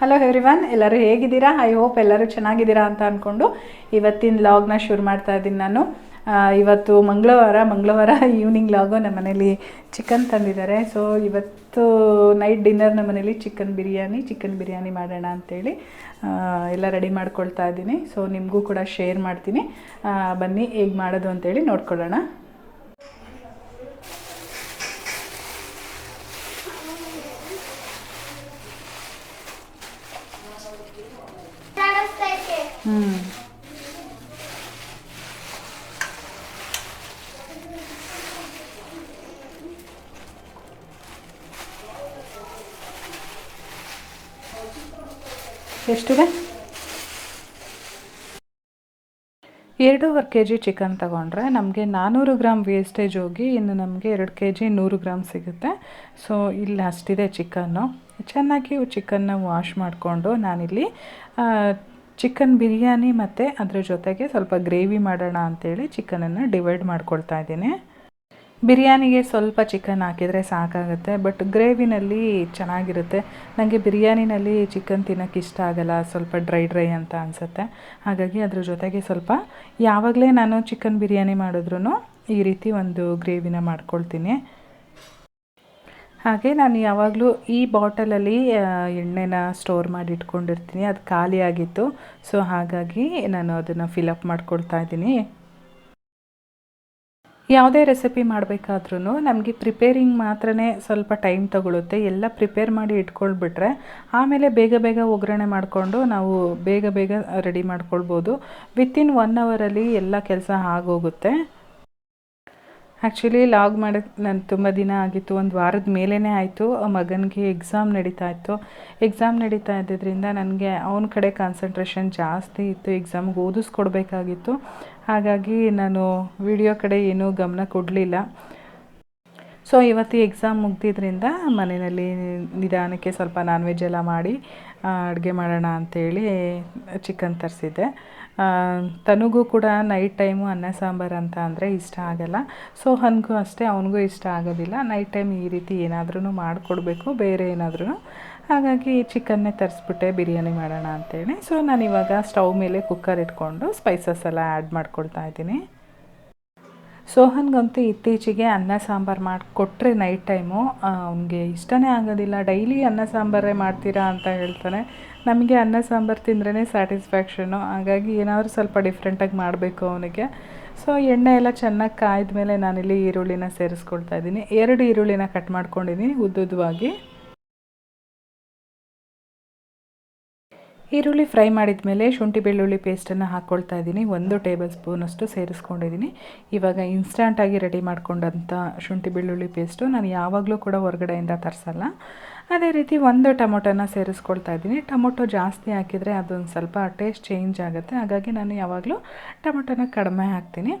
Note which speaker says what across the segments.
Speaker 1: Hello everyone ಎಲ್ಲರೂ ಹೇಗಿದ್ದೀರಾ? I hope ಎಲ್ಲರೂ ಚೆನ್ನಾಗಿದ್ದೀರಾ ಅಂತ ಅಂದ್ಕೊಂಡು ಇವತ್ತಿನ ಲಾಗ್ನ ಶುರು ಮಾಡ್ತಾ ಇದ್ದೀನಿ ನಾನು. ಇವತ್ತು ಮಂಗಳವಾರ ಮಂಗಳವಾರ ಈವ್ನಿಂಗ್ ಲಾಗು ನಮ್ಮ ಮನೇಲಿ ಚಿಕನ್ ತಂದಿದ್ದಾರೆ. ಸೊ ಇವತ್ತು ನೈಟ್ ಡಿನ್ನರ್ ನಮ್ಮ ಮನೇಲಿ ಚಿಕನ್ ಬಿರಿಯಾನಿ ಚಿಕನ್ ಬಿರಿಯಾನಿ ಮಾಡೋಣ ಅಂತೇಳಿ ಆ, ಎಲ್ಲ ರೆಡಿ ಮಾಡ್ಕೊಳ್ತಾ ಇದ್ದೀನಿ. ಸೊ ನಿಮಗೂ ಕೂಡ ಶೇರ್ ಮಾಡ್ತೀನಿ. ಬನ್ನಿ ಹೇಗೆ ಮಾಡೋದು ಅಂತೇಳಿ ನೋಡ್ಕೊಳ್ಳೋಣ. ಹ್ಞೂ ಎಷ್ಟಿದೆ? ಎರಡೂವರೆ ಕೆ ಜಿ ಚಿಕನ್ ತಗೊಂಡ್ರೆ ನಮಗೆ ನಾನ್ನೂರು ಗ್ರಾಮ್ ವೇಸ್ಟೇಜ್ ಹೋಗಿ ಇನ್ನು ನಮಗೆ ಎರಡು ಕೆ ಜಿ ನೂರು ಗ್ರಾಮ್ ಸಿಗುತ್ತೆ. ಸೊ ಇಲ್ಲಿ ಅಷ್ಟಿದೆ ಚಿಕನ್ನು. ಚೆನ್ನಾಗಿ ಚಿಕನ್ನ ವಾಶ್ ಮಾಡಿಕೊಂಡು ನಾನಿಲ್ಲಿ ಚಿಕನ್ ಬಿರಿಯಾನಿ ಮತ್ತು ಅದರ ಜೊತೆಗೆ ಸ್ವಲ್ಪ ಗ್ರೇವಿ ಮಾಡೋಣ ಅಂತೇಳಿ ಚಿಕನನ್ನು ಡಿವೈಡ್ ಮಾಡ್ಕೊಳ್ತಾ ಇದ್ದೀನಿ. ಬಿರಿಯಾನಿಗೆ ಸ್ವಲ್ಪ ಚಿಕನ್ ಹಾಕಿದರೆ ಸಾಕಾಗುತ್ತೆ, ಬಟ್ ಗ್ರೇವಿನಲ್ಲಿ ಚೆನ್ನಾಗಿರುತ್ತೆ. ನನಗೆ ಬಿರಿಯಾನಿನಲ್ಲಿ ಚಿಕನ್ ತಿನ್ನೋಕ್ಕೆ ಇಷ್ಟ ಆಗಲ್ಲ, ಸ್ವಲ್ಪ ಡ್ರೈ ಡ್ರೈ ಅಂತ ಅನಿಸುತ್ತೆ. ಹಾಗಾಗಿ ಅದ್ರ ಜೊತೆಗೆ ಸ್ವಲ್ಪ ಯಾವಾಗಲೇ ನಾನು ಚಿಕನ್ ಬಿರಿಯಾನಿ ಮಾಡಿದ್ರೂ ಈ ರೀತಿ ಒಂದು ಗ್ರೇವಿನ ಮಾಡ್ಕೊಳ್ತೀನಿ. ಹಾಗೆ ನಾನು ಯಾವಾಗಲೂ ಈ ಬಾಟಲಲ್ಲಿ ಎಣ್ಣೆನ ಸ್ಟೋರ್ ಮಾಡಿ ಇಟ್ಕೊಂಡಿರ್ತೀನಿ ಅದು ಖಾಲಿ ಆಗಿತ್ತು. ಸೊ ಹಾಗಾಗಿ ನಾನು ಅದನ್ನು ಫಿಲಪ್ ಮಾಡ್ಕೊಳ್ತಾ ಇದ್ದೀನಿ. ಯಾವುದೇ ರೆಸಿಪಿ ಮಾಡಬೇಕಾದ್ರೂ ನಮಗೆ ಪ್ರಿಪೇರಿಂಗ್ ಮಾತ್ರನೇ ಸ್ವಲ್ಪ ಟೈಮ್ ತಗೊಳುತ್ತೆ. ಎಲ್ಲ ಪ್ರಿಪೇರ್ ಮಾಡಿ ಇಟ್ಕೊಳ್ಬಿಟ್ರೆ ಆಮೇಲೆ ಬೇಗ ಬೇಗ ಒಗ್ಗರಣೆ ಮಾಡಿಕೊಂಡು ನಾವು ಬೇಗ ಬೇಗ ರೆಡಿ ಮಾಡ್ಕೊಳ್ಬೋದು. ವಿತಿನ್ ಒನ್ ಅವರಲ್ಲಿ ಎಲ್ಲ ಕೆಲಸ ಆಗೋಗುತ್ತೆ. ಆ್ಯಕ್ಚುಲಿ ಲಾಗ್ ಮಾಡೋಕ್ಕೆ ನಾನು ತುಂಬ ದಿನ ಆಗಿತ್ತು. ಒಂದು ವಾರದ ಮೇಲೇ ಆಯಿತು. ಮಗನಿಗೆ ಎಕ್ಸಾಮ್ ನಡೀತಾ ಇತ್ತು. ಎಕ್ಸಾಮ್ ನಡೀತಾ ಇದ್ದಿದ್ದರಿಂದ ನನಗೆ ಅವನ ಕಡೆ ಕಾನ್ಸಂಟ್ರೇಷನ್ ಜಾಸ್ತಿ ಇತ್ತು. ಎಕ್ಸಾಮ್ಗೆ ಓದಿಸ್ಕೊಡ್ಬೇಕಾಗಿತ್ತು. ಹಾಗಾಗಿ ನಾನು ವಿಡಿಯೋ ಕಡೆ ಏನೂ ಗಮನ ಕೊಡಲಿಲ್ಲ. ಸೊ ಇವತ್ತು ಎಕ್ಸಾಮ್ ಮುಗ್ದಿದ್ರಿಂದ ಮನೆಯಲ್ಲಿ ನಿಧಾನಕ್ಕೆ ಸ್ವಲ್ಪ ನಾನ್ ವೆಜ್ ಎಲ್ಲ ಮಾಡಿ ಅಡುಗೆ ಮಾಡೋಣ ಅಂತೇಳಿ ಚಿಕನ್ ತರಿಸಿದ್ದೆ. ತನಗೂ ಕೂಡ ನೈಟ್ ಟೈಮು ಅನ್ನ ಸಾಂಬಾರು ಅಂತ ಅಂದರೆ ಇಷ್ಟ ಆಗಲ್ಲ. ಸೊ ನನಗೂ ಅಷ್ಟೇ ಅವನಿಗೂ ಇಷ್ಟ ಆಗೋದಿಲ್ಲ. ನೈಟ್ ಟೈಮ್ ಈ ರೀತಿ ಏನಾದ್ರೂ ಮಾಡಿಕೊಡ್ಬೇಕು, ಬೇರೆ ಏನಾದ್ರೂ ಹಾಗಾಗಿ ಚಿಕನ್ನೇ ತರಿಸ್ಬಿಟ್ಟೆ, ಬಿರಿಯಾನಿ ಮಾಡೋಣ ಅಂತೇಳಿ. ಸೊ ನಾನು ಇವಾಗ ಸ್ಟವ್ ಮೇಲೆ ಕುಕ್ಕರ್ ಇಟ್ಕೊಂಡು ಸ್ಪೈಸಸ್ ಎಲ್ಲ ಆ್ಯಡ್ ಮಾಡ್ಕೊಳ್ತಾ ಇದ್ದೀನಿ. ಸೋಹನ್ಗಂತೂ ಇತ್ತೀಚೆಗೆ ಅನ್ನ ಸಾಂಬಾರು ಮಾಡಿಕೊಟ್ರೆ ನೈಟ್ ಟೈಮು ಅವನಿಗೆ ಇಷ್ಟನೇ ಆಗೋದಿಲ್ಲ. ಡೈಲಿ ಅನ್ನ ಸಾಂಬಾರೇ ಮಾಡ್ತೀರಾ ಅಂತ ಹೇಳ್ತಾನೆ ನಮಗೆ ಅನ್ನ ಸಾಂಬಾರು ತಿಂದ್ರೇ ಸ್ಯಾಟಿಸ್ಫ್ಯಾಕ್ಷನು ಹಾಗಾಗಿ ಏನಾದರೂ ಸ್ವಲ್ಪ ಡಿಫ್ರೆಂಟಾಗಿ ಮಾಡಬೇಕು ಅವನಿಗೆ. ಸೊ ಎಣ್ಣೆ ಎಲ್ಲ ಚೆನ್ನಾಗಿ ಕಾಯ್ದ ಮೇಲೆ ನಾನಿಲ್ಲಿ ಈರುಳ್ಳಿನ ಸೇರಿಸ್ಕೊಳ್ತಾ ಇದ್ದೀನಿ. ಎರಡು ಈರುಳ್ಳಿನ ಕಟ್ ಮಾಡ್ಕೊಂಡಿದ್ದೀನಿ ಉದ್ದುದ್ದವಾಗಿ ಈರುಳ್ಳಿ ಫ್ರೈ ಮಾಡಿದ ಮೇಲೆ ಶುಂಠಿ ಬೆಳ್ಳುಳ್ಳಿ ಪೇಸ್ಟನ್ನು ಹಾಕ್ಕೊಳ್ತಾ ಇದ್ದೀನಿ. ಒಂದು ಟೇಬಲ್ ಸ್ಪೂನಷ್ಟು ಸೇರಿಸ್ಕೊಂಡಿದ್ದೀನಿ. ಇವಾಗ ಇನ್ಸ್ಟಂಟಾಗಿ ರೆಡಿ ಮಾಡ್ಕೊಂಡಂಥ ಶುಂಠಿ ಬೆಳ್ಳುಳ್ಳಿ ಪೇಸ್ಟು ನಾನು ಯಾವಾಗಲೂ ಕೂಡ ಹೊರಗಡೆಯಿಂದ ತರಿಸಲ್ಲ. ಅದೇ ರೀತಿ ಒಂದು ಟೊಮೊಟೊನ ಸೇರಿಸ್ಕೊಳ್ತಾ ಇದ್ದೀನಿ. ಟೊಮೊಟೊ ಜಾಸ್ತಿ ಹಾಕಿದರೆ ಅದೊಂದು ಸ್ವಲ್ಪ ಟೇಸ್ಟ್ ಚೇಂಜ್ ಆಗುತ್ತೆ. ಹಾಗಾಗಿ ನಾನು ಯಾವಾಗಲೂ ಟೊಮೊಟೊನ ಕಡಿಮೆ ಹಾಕ್ತೀನಿ.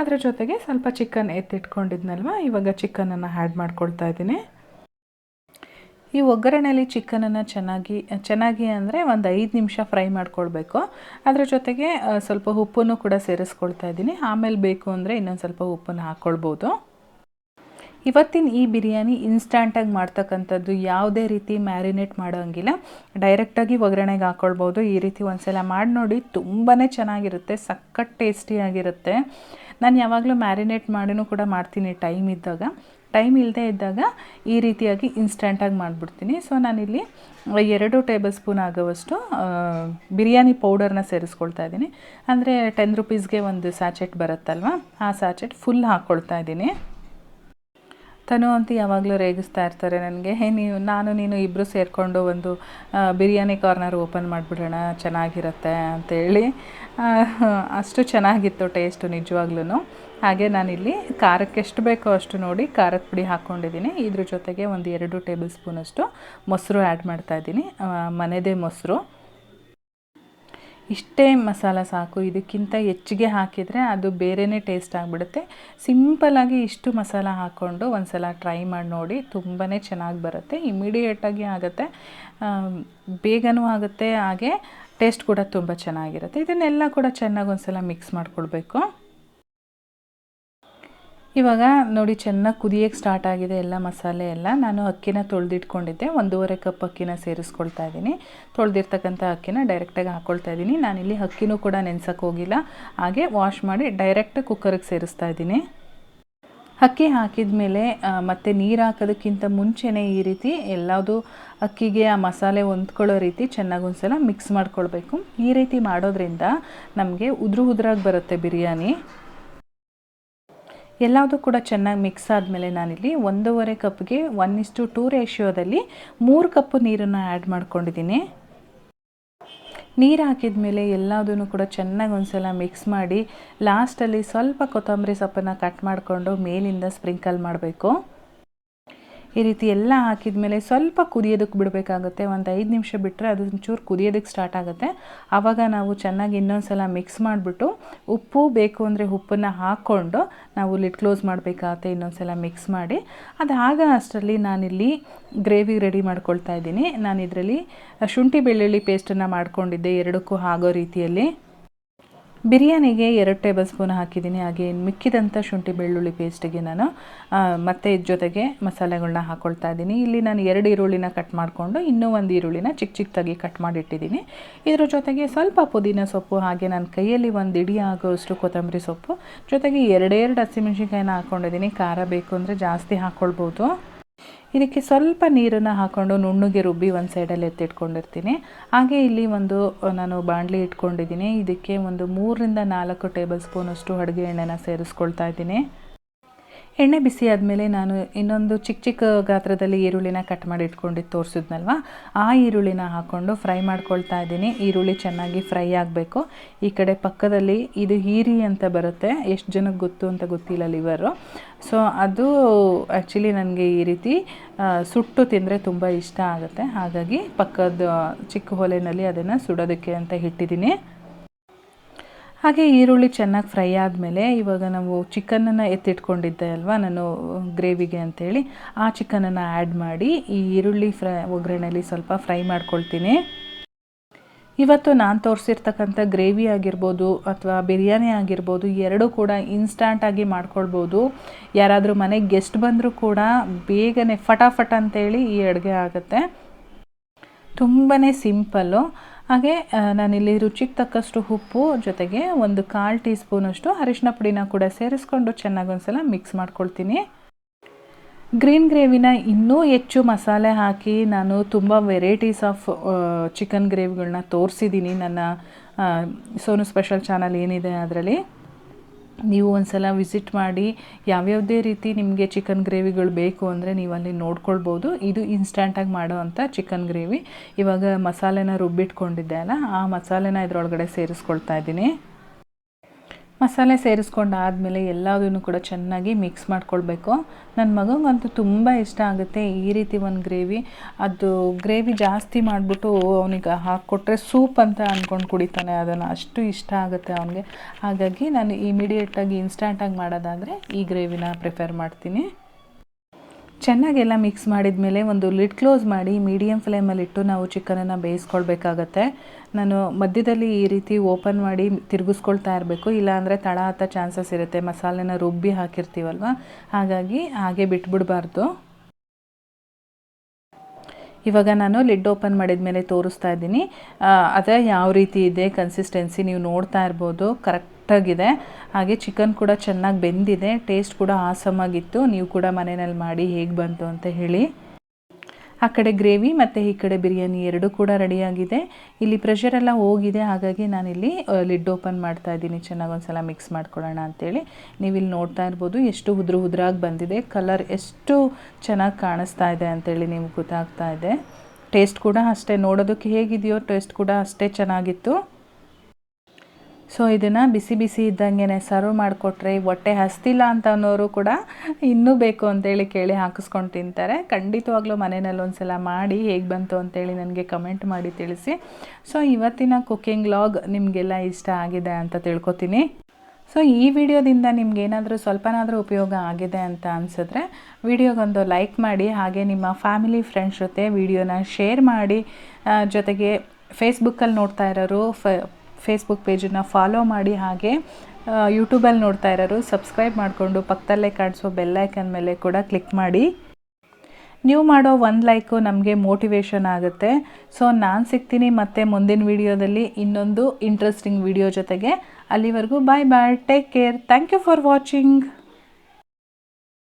Speaker 1: ಅದರ ಜೊತೆಗೆ ಸ್ವಲ್ಪ ಚಿಕನ್ ಎತ್ತಿಟ್ಕೊಂಡಿದ್ನಲ್ವ? ಇವಾಗ ಚಿಕನನ್ನು ಆ್ಯಡ್ ಮಾಡ್ಕೊಳ್ತಾ ಇದ್ದೀನಿ. ಈ ಒಗ್ಗರಣೆಯಲ್ಲಿ ಚಿಕನನ್ನು ಚೆನ್ನಾಗಿ ಚೆನ್ನಾಗಿ ಅಂದರೆ ಒಂದು ಐದು ನಿಮಿಷ ಫ್ರೈ ಮಾಡ್ಕೊಳ್ಬೇಕು. ಅದರ ಜೊತೆಗೆ ಸ್ವಲ್ಪ ಉಪ್ಪನ್ನು ಕೂಡ ಸೇರಿಸ್ಕೊಳ್ತಾ ಇದ್ದೀನಿ. ಆಮೇಲೆ ಬೇಕು ಅಂದರೆ ಇನ್ನೊಂದು ಸ್ವಲ್ಪ ಉಪ್ಪನ್ನು ಹಾಕ್ಕೊಳ್ಬೋದು ಇವತ್ತಿನ ಈ ಬಿರಿಯಾನಿ ಇನ್ಸ್ಟಂಟಾಗಿ ಮಾಡ್ತಕ್ಕಂಥದ್ದು ಯಾವುದೇ ರೀತಿ ಮ್ಯಾರಿನೇಟ್ ಮಾಡೋಂಗಿಲ್ಲ. ಡೈರೆಕ್ಟಾಗಿ ಒಗ್ಗರಣೆಗೆ ಹಾಕ್ಕೊಳ್ಬೋದು ಈ ರೀತಿ ಒಂದ್ಸಲ ಮಾಡಿ ನೋಡಿ ತುಂಬಾ ಚೆನ್ನಾಗಿರುತ್ತೆ, ಸಖತ್ ಟೇಸ್ಟಿಯಾಗಿರುತ್ತೆ ನಾನು ಯಾವಾಗಲೂ ಮ್ಯಾರಿನೇಟ್ ಮಾಡಿನೂ ಕೂಡ ಮಾಡ್ತೀನಿ ಟೈಮ್ ಇದ್ದಾಗ. ಟೈಮ್ ಇಲ್ಲದೆ ಇದ್ದಾಗ ಈ ರೀತಿಯಾಗಿ ಇನ್ಸ್ಟಂಟಾಗಿ ಮಾಡಿಬಿಡ್ತೀನಿ. ಸೊ ನಾನಿಲ್ಲಿ ಎರಡು ಟೇಬಲ್ ಸ್ಪೂನ್ ಆಗುವಷ್ಟು ಬಿರಿಯಾನಿ ಪೌಡರ್ನ ಸೇರಿಸ್ಕೊಳ್ತಾ ಇದ್ದೀನಿ. ಅಂದರೆ ಟೆನ್ ರುಪೀಸ್ಗೆ ಒಂದು ಸ್ಯಾಚೆಟ್ ಬರುತ್ತಲ್ವ? ಆ ಸ್ಯಾಚೆಟ್ ಫುಲ್ ಹಾಕ್ಕೊಳ್ತಾ ಇದ್ದೀನಿ. ತನು ಅಂತ ಯಾವಾಗಲೂ ರೇಗಿಸ್ತಾ ಇರ್ತಾರೆ ನನಗೆ. ಹೇ ನೀವು ನಾನು ನೀನು ಇಬ್ಬರು ಸೇರಿಕೊಂಡು ಒಂದು ಬಿರಿಯಾನಿ ಕಾರ್ನರ್ ಓಪನ್ ಮಾಡಿಬಿಡೋಣ ಚೆನ್ನಾಗಿರುತ್ತೆ ಅಂತೇಳಿ. ಆ, ಅಷ್ಟು ಚೆನ್ನಾಗಿತ್ತು ಟೇಸ್ಟು ನಿಜವಾಗ್ಲೂ ಹಾಗೆ ನಾನಿಲ್ಲಿ ಖಾರಕ್ಕೆ ಎಷ್ಟು ಬೇಕೋ ಅಷ್ಟು ನೋಡಿ ಖಾರದ ಪುಡಿ ಹಾಕ್ಕೊಂಡಿದ್ದೀನಿ. ಇದ್ರ ಜೊತೆಗೆ ಒಂದು ಎರಡು ಟೇಬಲ್ ಸ್ಪೂನಷ್ಟು ಮೊಸರು ಆ್ಯಡ್ ಮಾಡ್ತಾಯಿದ್ದೀನಿ ಮನೆದೇ ಮೊಸರು. ಇಷ್ಟೇ ಮಸಾಲ ಸಾಕು. ಇದಕ್ಕಿಂತ ಹೆಚ್ಚಿಗೆ ಹಾಕಿದರೆ ಅದು ಬೇರೆಯೇ ಟೇಸ್ಟ್ ಆಗಿಬಿಡುತ್ತೆ. ಸಿಂಪಲಾಗಿ ಇಷ್ಟು ಮಸಾಲ ಹಾಕ್ಕೊಂಡು ಒಂದು ಸಲ ಟ್ರೈ ಮಾಡಿ ನೋಡಿ ತುಂಬಾ ಚೆನ್ನಾಗಿ ಬರುತ್ತೆ. ಇಮಿಡಿಯೇಟಾಗಿ ಆಗುತ್ತೆ. ಬೇಗನೂ ಆಗುತ್ತೆ. ಹಾಗೆ ಟೇಸ್ಟ್ ಕೂಡ ತುಂಬ ಚೆನ್ನಾಗಿರುತ್ತೆ. ಇದನ್ನೆಲ್ಲ ಕೂಡ ಚೆನ್ನಾಗಿ ಒಂದು ಸಲ ಮಿಕ್ಸ್ ಮಾಡ್ಕೊಳ್ಬೇಕು. ಇವಾಗ ನೋಡಿ ಚೆನ್ನಾಗಿ ಕುದಿಯೋಕ್ಕೆ ಸ್ಟಾರ್ಟ್ ಆಗಿದೆ ಎಲ್ಲ ಮಸಾಲೆ ಎಲ್ಲ. ನಾನು ಅಕ್ಕಿನ ತೊಳೆದಿಟ್ಕೊಂಡಿದ್ದೆ. ಒಂದೂವರೆ ಕಪ್ ಅಕ್ಕಿನ ಸೇರಿಸ್ಕೊಳ್ತಾ ಇದ್ದೀನಿ. ತೊಳೆದಿರ್ತಕ್ಕಂಥ ಅಕ್ಕಿನ ಡೈರೆಕ್ಟಾಗಿ ಹಾಕ್ಕೊಳ್ತಾ ಇದ್ದೀನಿ. ನಾನಿಲ್ಲಿ ಅಕ್ಕಿನೂ ಕೂಡ ನೆನ್ಸಕ್ಕೆ ಹೋಗಿಲ್ಲ. ಹಾಗೆ ವಾಶ್ ಮಾಡಿ ಡೈರೆಕ್ಟ್ ಕುಕ್ಕರಿಗೆ ಸೇರಿಸ್ತಾ ಇದ್ದೀನಿ. ಅಕ್ಕಿ ಹಾಕಿದ ಮೇಲೆ ಮತ್ತು ನೀರು ಹಾಕೋದಕ್ಕಿಂತ ಮುಂಚೆನೇ ಈ ರೀತಿ ಎಲ್ಲದು ಅಕ್ಕಿಗೆ ಆ ಮಸಾಲೆ ಹೊಂದ್ಕೊಳ್ಳೋ ರೀತಿ ಚೆನ್ನಾಗಿ ಒಂದ್ಸಲ ಮಿಕ್ಸ್ ಮಾಡ್ಕೊಳ್ಬೇಕು. ಈ ರೀತಿ ಮಾಡೋದ್ರಿಂದ ನಮಗೆ ಉದುರು ಉದುರಾಗಿ ಬರುತ್ತೆ ಬಿರಿಯಾನಿ. ಎಲ್ಲದೂ ಕೂಡ ಚೆನ್ನಾಗಿ ಮಿಕ್ಸ್ ಆದಮೇಲೆ ನಾನಿಲ್ಲಿ ಒಂದೂವರೆ ಕಪ್ಗೆ ಒನ್ ಇಸ್ಟು ಟೂ ರೇಷಿಯೋದಲ್ಲಿ ಮೂರು ಕಪ್ಪು ನೀರನ್ನು ಆ್ಯಡ್ ಮಾಡ್ಕೊಂಡಿದ್ದೀನಿ. ನೀರು ಹಾಕಿದ ಮೇಲೆ ಎಲ್ಲದೂ ಕೂಡ ಚೆನ್ನಾಗಿ ಒಂದ್ಸಲ ಮಿಕ್ಸ್ ಮಾಡಿ ಲಾಸ್ಟಲ್ಲಿ ಸ್ವಲ್ಪ ಕೊತ್ತಂಬರಿ ಸೊಪ್ಪನ್ನು ಕಟ್ ಮಾಡಿಕೊಂಡು ಮೇಲಿಂದ ಸ್ಪ್ರಿಂಕಲ್ ಮಾಡಬೇಕು. ಈ ರೀತಿ ಎಲ್ಲ ಹಾಕಿದ ಮೇಲೆ ಸ್ವಲ್ಪ ಕುದಿಯೋದಕ್ಕೆ ಬಿಡಬೇಕಾಗುತ್ತೆ. ಒಂದು ಐದು ನಿಮಿಷ ಬಿಟ್ಟರೆ ಅದು ಒಂಚೂರು ಕುದಿಯೋದಕ್ಕೆ ಸ್ಟಾರ್ಟ್ ಆಗುತ್ತೆ. ಆವಾಗ ನಾವು ಚೆನ್ನಾಗಿ ಇನ್ನೊಂದು ಸಲ ಮಿಕ್ಸ್ ಮಾಡಿಬಿಟ್ಟು ಉಪ್ಪು ಬೇಕು ಅಂದರೆ ಉಪ್ಪನ್ನು ಹಾಕ್ಕೊಂಡು ನಾವು ಲಿಡ್ ಕ್ಲೋಸ್ ಮಾಡಬೇಕಾಗತ್ತೆ ಇನ್ನೊಂದು ಸಲ ಮಿಕ್ಸ್ ಮಾಡಿ. ಅದು ಆಗ ಅಷ್ಟರಲ್ಲಿ ನಾನಿಲ್ಲಿ ಗ್ರೇವಿ ರೆಡಿ ಮಾಡ್ಕೊಳ್ತಾ ಇದ್ದೀನಿ. ನಾನು ಇದರಲ್ಲಿ ಶುಂಠಿ ಬೆಳ್ಳುಳ್ಳಿ ಪೇಸ್ಟನ್ನು ಮಾಡ್ಕೊಂಡಿದ್ದೆ ಎರಡಕ್ಕೂ ಆಗೋ ರೀತಿಯಲ್ಲಿ. ಬಿರಿಯಾನಿಗೆ ಎರಡು ಟೇಬಲ್ ಸ್ಪೂನ್ ಹಾಕಿದ್ದೀನಿ, ಹಾಗೆ ಮಿಕ್ಕಿದಂಥ ಶುಂಠಿ ಬೆಳ್ಳುಳ್ಳಿ ಪೇಸ್ಟಿಗೆ ನಾನು ಮತ್ತೆ ಇದ್ರ ಜೊತೆಗೆ ಮಸಾಲೆಗಳನ್ನ ಹಾಕ್ಕೊಳ್ತಾ ಇದ್ದೀನಿ. ಇಲ್ಲಿ ನಾನು ಎರಡು ಈರುಳ್ಳಿನ ಕಟ್ ಮಾಡಿಕೊಂಡು ಇನ್ನೂ ಒಂದು ಈರುಳ್ಳಿನ ಚಿಕ್ಕ ಚಿಕ್ಕದಾಗಿ ಕಟ್ ಮಾಡಿಟ್ಟಿದ್ದೀನಿ. ಇದ್ರ ಜೊತೆಗೆ ಸ್ವಲ್ಪ ಪುದೀನ ಸೊಪ್ಪು, ಹಾಗೆ ನಾನು ಕೈಯಲ್ಲಿ ಒಂದು ಇಡಿ ಆಗೋಷ್ಟು ಕೊತ್ತಂಬರಿ ಸೊಪ್ಪು, ಜೊತೆಗೆ ಎರಡೆರಡು ಹಸಿಮೆಣ್ಸಿನ್ಕಾಯಿನ ಹಾಕ್ಕೊಂಡಿದ್ದೀನಿ ಖಾರ ಬೇಕು ಅಂದರೆ ಜಾಸ್ತಿ ಹಾಕ್ಕೊಳ್ಬೋದು ಇದಕ್ಕೆ ಸ್ವಲ್ಪ ನೀರನ್ನು ಹಾಕ್ಕೊಂಡು ನುಣ್ಣಗೆ ರುಬ್ಬಿ ಒಂದು ಸೈಡಲ್ಲಿ ಎತ್ತಿಟ್ಕೊಂಡಿರ್ತೀನಿ. ಹಾಗೆ ಇಲ್ಲಿ ಒಂದು ನಾನು ಬಾಣಲಿ ಇಟ್ಕೊಂಡಿದ್ದೀನಿ. ಇದಕ್ಕೆ ಒಂದು ಮೂರರಿಂದ ನಾಲ್ಕು ಟೇಬಲ್ ಸ್ಪೂನಷ್ಟು ಅಡುಗೆ ಎಣ್ಣೆನ ಸೇರಿಸ್ಕೊಳ್ತಾ ಇದ್ದೀನಿ. ಎಣ್ಣೆ ಬಿಸಿ ಆದಮೇಲೆ ನಾನು ಇನ್ನೊಂದು ಚಿಕ್ಕ ಚಿಕ್ಕ ಗಾತ್ರದಲ್ಲಿ ಈರುಳ್ಳಿನ ಕಟ್ ಮಾಡಿ ಇಟ್ಕೊಂಡು ತೋರಿಸಿದ್ನಲ್ವ? ಆ ಈರುಳ್ಳಿನ ಹಾಕ್ಕೊಂಡು ಫ್ರೈ ಮಾಡ್ಕೊಳ್ತಾ ಇದ್ದೀನಿ. ಈರುಳ್ಳಿ ಚೆನ್ನಾಗಿ ಫ್ರೈ ಆಗಬೇಕು. ಈ ಕಡೆ ಪಕ್ಕದಲ್ಲಿ ಇದು ಹೀರಿ ಅಂತ ಬರುತ್ತೆ. ಎಷ್ಟು ಜನಕ್ಕೆ ಗೊತ್ತು ಅಂತ ಗೊತ್ತಿಲ್ಲ ಲಿವರು. ಸೊ ಅದು ಆ್ಯಕ್ಚುಲಿ ನನಗೆ ಈ ರೀತಿ ಸುಟ್ಟು ತಿಂದರೆ ತುಂಬ ಇಷ್ಟ ಆಗುತ್ತೆ. ಹಾಗಾಗಿ ಪಕ್ಕದ ಚಿಕ್ಕ ಒಲೆಯಲ್ಲಿ ಅದನ್ನು ಸುಡೋದಕ್ಕೆ ಅಂತ ಇಟ್ಟಿದ್ದೀನಿ. ಹಾಗೆ ಈರುಳ್ಳಿ ಚೆನ್ನಾಗಿ ಫ್ರೈ ಆದಮೇಲೆ ಇವಾಗ ನಾವು ಚಿಕನನ್ನು ಎತ್ತಿಟ್ಕೊಂಡಿದ್ದೆ ಅಲ್ವಾ? ನಾನು ಗ್ರೇವಿಗೆ ಅಂತೇಳಿ. ಆ ಚಿಕನನ್ನು ಆ್ಯಡ್ ಮಾಡಿ ಈ ಈರುಳ್ಳಿ ಫ್ರೈ ಒಗ್ಗರಣೆಯಲ್ಲಿ ಸ್ವಲ್ಪ ಫ್ರೈ ಮಾಡ್ಕೊಳ್ತೀನಿ. ಇವತ್ತು ನಾನು ತೋರಿಸಿರ್ತಕ್ಕಂಥ ಗ್ರೇವಿ ಆಗಿರ್ಬೋದು ಅಥವಾ ಬಿರಿಯಾನಿ ಆಗಿರ್ಬೋದು ಎರಡೂ ಕೂಡ ಇನ್ಸ್ಟಾಂಟಾಗಿ ಮಾಡ್ಕೊಳ್ಬೋದು. ಯಾರಾದರೂ ಮನೆಗೆ ಗೆಸ್ಟ್ ಬಂದರೂ ಕೂಡ ಬೇಗನೆ ಫಟಾಫಟ್ ಅಂತೇಳಿ ಈ ಅಡುಗೆ ಆಗುತ್ತೆ. ತುಂಬಾ ಸಿಂಪಲ್ಲು ಹಾಗೆ ನಾನಿಲ್ಲಿ ರುಚಿಗೆ ತಕ್ಕಷ್ಟು ಉಪ್ಪು ಜೊತೆಗೆ ಒಂದು ಕಾಲು ಟೀ ಸ್ಪೂನಷ್ಟು ಅರಿಶಿನ ಪುಡಿನ ಕೂಡ ಸೇರಿಸ್ಕೊಂಡು ಚೆನ್ನಾಗಿ ಒಂದ್ಸಲ ಮಿಕ್ಸ್ ಮಾಡ್ಕೊಳ್ತೀನಿ. ಗ್ರೀನ್ ಗ್ರೇವಿನ ಇನ್ನೂ ಹೆಚ್ಚು ಮಸಾಲೆ ಹಾಕಿ ನಾನು ತುಂಬ ವೆರೈಟೀಸ್ ಆಫ್ ಚಿಕನ್ ಗ್ರೇವಿಗಳನ್ನ ತೋರಿಸಿದ್ದೀನಿ ನನ್ನ ಸೋನು ಸ್ಪೆಷಲ್ ಚಾನಲ್ ಏನಿದೆ ಅದರಲ್ಲಿ. ನೀವು ಒಂದು ಸಲ ವಿಸಿಟ್ ಮಾಡಿ ಯಾವ್ಯಾವುದೇ ರೀತಿ ನಿಮಗೆ ಚಿಕನ್ ಗ್ರೇವಿಗಳು ಬೇಕು ಅಂದರೆ ನೀವು ಅಲ್ಲಿ ನೋಡ್ಕೊಳ್ಬೋದು. ಇದು ಇನ್ಸ್ಟಂಟಾಗಿ ಮಾಡೋ ಅಂಥ ಚಿಕನ್ ಗ್ರೇವಿ ಇವಾಗ ಮಸಾಲೆನ ರುಬ್ಬಿಟ್ಕೊಂಡಿದ್ದೆ ಅಲ್ಲ, ಆ ಮಸಾಲೆನ ಇದರೊಳಗಡೆ ಸೇರಿಸ್ಕೊಳ್ತಾ ಇದ್ದೀನಿ. ಮಸಾಲೆ ಸೇರಿಸ್ಕೊಂಡಾದಮೇಲೆ ಎಲ್ಲದನ್ನು ಕೂಡ ಚೆನ್ನಾಗಿ ಮಿಕ್ಸ್ ಮಾಡ್ಕೊಳ್ಬೇಕು. ನನ್ನ ಮಗಂಗಂತೂ ತುಂಬ ಇಷ್ಟ ಆಗುತ್ತೆ ಈ ರೀತಿ ಒಂದು ಗ್ರೇವಿ. ಅದು ಗ್ರೇವಿ ಜಾಸ್ತಿ ಮಾಡಿಬಿಟ್ಟು ಅವನಿಗೆ ಹಾಕ್ಕೊಟ್ರೆ ಸೂಪ್ ಅಂತ ಅಂದ್ಕೊಂಡು ಕುಡಿತಾನೆ, ಅದನ್ನು ಅಷ್ಟು ಇಷ್ಟ ಆಗುತ್ತೆ ಅವನಿಗೆ. ಹಾಗಾಗಿ ನಾನು ಇಮಿಡಿಯೇಟಾಗಿ ಇನ್ಸ್ಟಂಟಾಗಿ ಮಾಡೋದಾದರೆ ಈ ಗ್ರೇವಿನ ಪ್ರಿಫರ್ ಮಾಡ್ತೀನಿ. ಚೆನ್ನಾಗೆಲ್ಲ ಮಿಕ್ಸ್ ಮಾಡಿದ ಮೇಲೆ ಒಂದು ಲಿಡ್ ಕ್ಲೋಸ್ ಮಾಡಿ ಮೀಡಿಯಮ್ ಫ್ಲೇಮಲ್ಲಿಟ್ಟು ನಾವು ಚಿಕನನ್ನು ಬೇಯಿಸ್ಕೊಳ್ಬೇಕಾಗತ್ತೆ. ನಾನು ಮಧ್ಯದಲ್ಲಿ ಈ ರೀತಿ ಓಪನ್ ಮಾಡಿ ತಿರುಗಿಸ್ಕೊಳ್ತಾ ಇರಬೇಕು. ಇಲ್ಲಾಂದರೆ ತಳ ಹತ್ತ ಚಾನ್ಸಸ್ ಇರುತ್ತೆ. ಮಸಾಲೆನ ರುಬ್ಬಿ ಹಾಕಿರ್ತೀವಲ್ವ? ಹಾಗಾಗಿ ಹಾಗೆ ಬಿಟ್ಬಿಡಬಾರ್ದು. ಇವಾಗ ನಾನು ಲಿಡ್ ಓಪನ್ ಮಾಡಿದ ಮೇಲೆ ತೋರಿಸ್ತಾ ಇದ್ದೀನಿ. ಅದೇ ಯಾವ ರೀತಿ ಇದೆ? ಕನ್ಸಿಸ್ಟೆನ್ಸಿ ನೀವು ನೋಡ್ತಾ ಇರ್ಬೋದು. ಕರೆಕ್ಟಾಗಿದೆ ಹಾಗೆ ಚಿಕನ್ ಕೂಡ ಚೆನ್ನಾಗಿ ಬೆಂದಿದೆ. ಟೇಸ್ಟ್ ಕೂಡ ಆಸಮಾಗಿತ್ತು. ನೀವು ಕೂಡ ಮನೆಯಲ್ಲಿ ಮಾಡಿ ಹೇಗೆ ಬಂತು ಅಂತ ಹೇಳಿ. ಆ ಕಡೆ ಗ್ರೇವಿ ಮತ್ತು ಈ ಕಡೆ ಬಿರಿಯಾನಿ ಎರಡೂ ಕೂಡ ರೆಡಿಯಾಗಿದೆ ಇಲ್ಲಿ ಪ್ರೆಷರೆಲ್ಲ ಹೋಗಿದೆ. ಹಾಗಾಗಿ ನಾನಿಲ್ಲಿ ಲಿಡ್ ಓಪನ್ ಮಾಡ್ತಾ ಇದ್ದೀನಿ. ಚೆನ್ನಾಗಿ ಒಂದು ಸಲ ಮಿಕ್ಸ್ ಮಾಡ್ಕೊಳ್ಳೋಣ ಅಂತೇಳಿ. ನೀವು ಇಲ್ಲಿ ನೋಡ್ತಾ ಇರ್ಬೋದು ಎಷ್ಟು ಉದ್ರು ಉದ್ರಾಗಿ ಬಂದಿದೆ. ಕಲರ್ ಎಷ್ಟು ಚೆನ್ನಾಗಿ ಕಾಣಿಸ್ತಾ ಇದೆ ಅಂತೇಳಿ ನಿಮ್ಗೆ ಗೊತ್ತಾಗ್ತಾ ಇದೆ. ಟೇಸ್ಟ್ ಕೂಡ ಅಷ್ಟೇ. ನೋಡೋದಕ್ಕೆ ಹೇಗಿದೆಯೋ ಟೇಸ್ಟ್ ಕೂಡ ಅಷ್ಟೇ ಚೆನ್ನಾಗಿತ್ತು. ಸೊ ಇದನ್ನು ಬಿಸಿ ಬಿಸಿ ಇದ್ದಂಗೆ ಸರ್ವ್ ಮಾಡಿಕೊಟ್ರೆ ಹೊಟ್ಟೆ ಹಸ್ತಿಲ್ಲ ಅಂತ ಅನ್ನೋರು ಕೂಡ ಇನ್ನೂ ಬೇಕು ಅಂತೇಳಿ ಕೇಳಿ ಹಾಕಿಸ್ಕೊಂಡು ತಿಂತಾರೆ. ಖಂಡಿತವಾಗ್ಲೂ ಮನೆಯಲ್ಲಿ ಒಂದು ಸಲ ಮಾಡಿ ಹೇಗೆ ಬಂತು ಅಂತೇಳಿ ನನಗೆ ಕಮೆಂಟ್ ಮಾಡಿ ತಿಳಿಸಿ. ಸೊ ಇವತ್ತಿನ ಕುಕ್ಕಿಂಗ್ ಲಾಗ್ ನಿಮಗೆಲ್ಲ ಇಷ್ಟ ಆಗಿದೆ ಅಂತ ತಿಳ್ಕೊತೀನಿ. ಸೊ ಈ ವಿಡಿಯೋದಿಂದ ನಿಮ್ಗೇನಾದರೂ ಸ್ವಲ್ಪನಾದರೂ ಉಪಯೋಗ ಆಗಿದೆ ಅಂತ ಅನಿಸಿದ್ರೆ ವಿಡಿಯೋಗೊಂದು ಲೈಕ್ ಮಾಡಿ, ಹಾಗೆ ನಿಮ್ಮ ಫ್ಯಾಮಿಲಿ ಫ್ರೆಂಡ್ಸ್ ಜೊತೆ ವಿಡಿಯೋನ ಶೇರ್ ಮಾಡಿ ಜೊತೆಗೆ ಫೇಸ್ಬುಕ್ಕಲ್ಲಿ ನೋಡ್ತಾ ಇರೋರು ಫ ಫೇಸ್ಬುಕ್ ಪೇಜನ್ನು ಫಾಲೋ ಮಾಡಿ ಹಾಗೆ ಯೂಟ್ಯೂಬಲ್ಲಿ ನೋಡ್ತಾ ಇರೋರು ಸಬ್ಸ್ಕ್ರೈಬ್ ಮಾಡಿಕೊಂಡು ಪಕ್ಕದಲ್ಲೇ ಕಾಣಿಸೋ ಬೆಲ್ಲೈಕನ್ ಮೇಲೆ ಕೂಡ ಕ್ಲಿಕ್ ಮಾಡಿ. ನೀವು ಮಾಡೋ ಒಂದು ಲೈಕು ನಮಗೆ ಮೋಟಿವೇಶನ್ ಆಗುತ್ತೆ. ಸೊ ನಾನು ಸಿಗ್ತೀನಿ ಮತ್ತೆ ಮುಂದಿನ ವಿಡಿಯೋದಲ್ಲಿ ಇನ್ನೊಂದು ಇಂಟ್ರೆಸ್ಟಿಂಗ್ ವಿಡಿಯೋ ಜೊತೆಗೆ. ಅಲ್ಲಿವರೆಗೂ bye bye take care thank you for watching